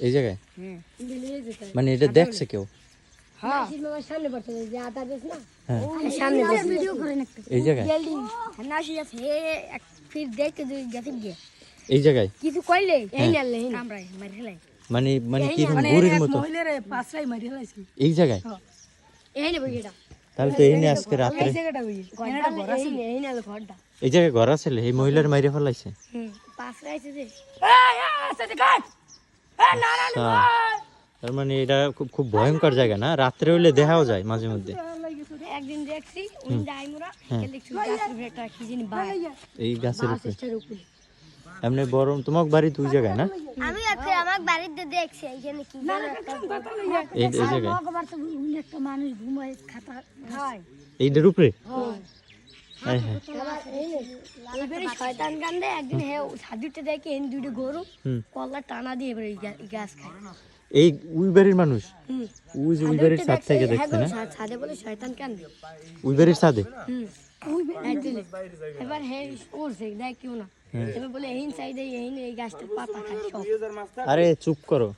এই জায়গায়? হ্যাঁ মানে এটা দেখছে কেউ? হ্যাঁ। হ্যাঁ। এই জায়গায় এই কিছু কইলে? এই নালে আমরা মারি হেলাই মানে মানে কি মানে মতো? মহিলার পাঁচটাই মারি এই জায়গায়? এই নে বইটা তাহলে তো এই নিয়ে আজকে রাত্রে। এই জায়গায় ঘর আছে এই মহিলার মাইরে ফেলাইছে। আচ্ছা। তার মানে এটা খুব খুব ভয়ঙ্কর জায়গা না? রাত্রে হইলে দেখাও যায় মাঝে মধ্যে। একদিন দেখছি বাই এই গাছের উপরে। এমনি বড় তোমার বাড়ি দুই জায়গায় না? আমি আজকে আমার বাড়িতে দেখছি এইখানে কি এই এই জায়গায়? ভগবান তো উনি একটা মানুষ ঘুমায় খাতা খায় এইটার উপরে? হ্যাঁ। হ্যাঁ এবারে শয়তান কান্দে একদিন হে সাধুতে দেখে এন দুটো গরু। কল্লা টানা দিয়ে এবারে এই গা- এই খায়। এই উই বাড়ির মানুষ? হুম। উই যে উই বাড়ির ছাদ থেকে হ্যাঁ দেখছে না? ছাদে বলে শয়তান কান্দে উই বাড়ির ছাদে? হুম। এবার হে উড়ছে দেখ কেউ না। এবার বলে এই সাইডে এই এই গাছটার পাতা খায় সব। আরে চুপ করো।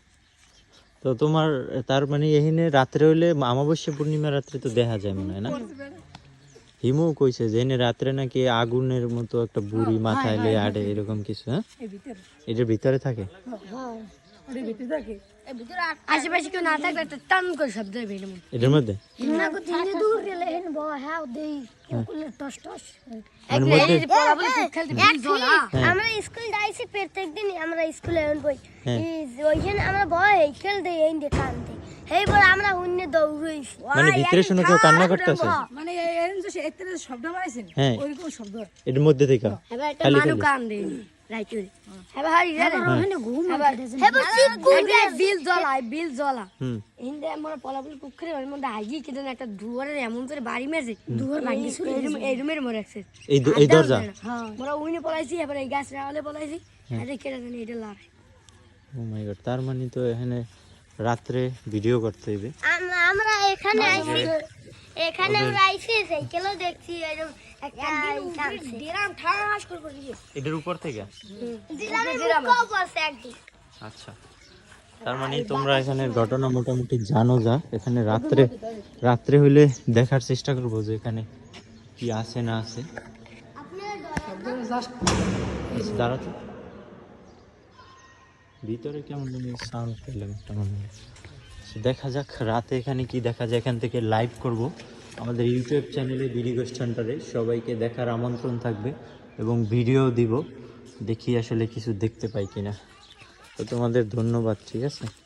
তো তোমার তার মানে এখানে রাত্রে হইলে অমাবস্যা পূর্ণিমা রাত্রে তো দেখা যায় মনে হয় না? হিমু কইছে যে এনে রাত্রে নাকি আগুনের মতো একটা বুড়ি মাথায় লে আড়ে এরকম কিছু হ্যাঁ? এটার ভিতরে। থাকে? আশেপাশে কেউ না থাকলে একটা টান করে শব্দ এটার মধ্যে? না কো তিন দূর গেলে হেন বড় হ্যাঁ দেই কুকুলের টস টস মানে আমরা স্কুল যাইছি প্রত্যেক দিন আমরা স্কুলে এখন বই। হ্যাঁ। ওইখানে আমরা বয় খেলতে এই দিয়ে এই বলে আমরা অন্য দৌড়ইছি মানে ভিতরে শুনে কেউ কান্না করতেছে? মানে এরকম যে শব্দ হ্যাঁ। ওইরকম শব্দ। মধ্যে থেকে? এবার একটা খালি কান দে রাইচুরি। এবার হারি জানে ওখানে ঘুম এবার এবার চিকুন বিল জ্বলা বিল জ্বলা। হুম। হিন্দে আমরা পলাপুল পুকুরে ওর মধ্যে হাগি কেটে একটা দুয়ারের এমন করে বাড়ি মেরেছে দুয়ার ভাঙি শুরু এই রুমের মরে রাখছে এই এই দরজা? মোরা উইনে পলাইছি এবার এই গাছ রাওয়ালে পলাইছি। আরে কেটে জানি এটা লড়াই ও মাই গড তার মানে তো এখানে রাত্রে ভিডিও করতে হইবে। আমরা এখানে আইছি এখানে আমরা সাইকেলও দেখছি এরকম একটা দিলাম ঠাস করে পড়েছি এটার উপর থেকে? দিলাম একদিন আচ্ছা। তার মানে তোমরা এখানে ঘটনা মোটামুটি জানো যা। এখানে রাত্রে রাত্রে হইলে দেখার চেষ্টা করব যে এখানে কি আছে না আছে। দাঁড়াতো ভিতরে কেমন সাউন্ড পেলাম একটা মনে হয়। দেখা যাক রাতে এখানে কি দেখা যায়। এখান থেকে লাইভ করব। আমাদের ইউটিউব চ্যানেলে বিডি সেন্টারে সবাইকে দেখার আমন্ত্রণ থাকবে এবং ভিডিও দিব। দেখি আসলে কিছু দেখতে পাই কিনা। তো তোমাদের ধন্যবাদ, ঠিক আছে?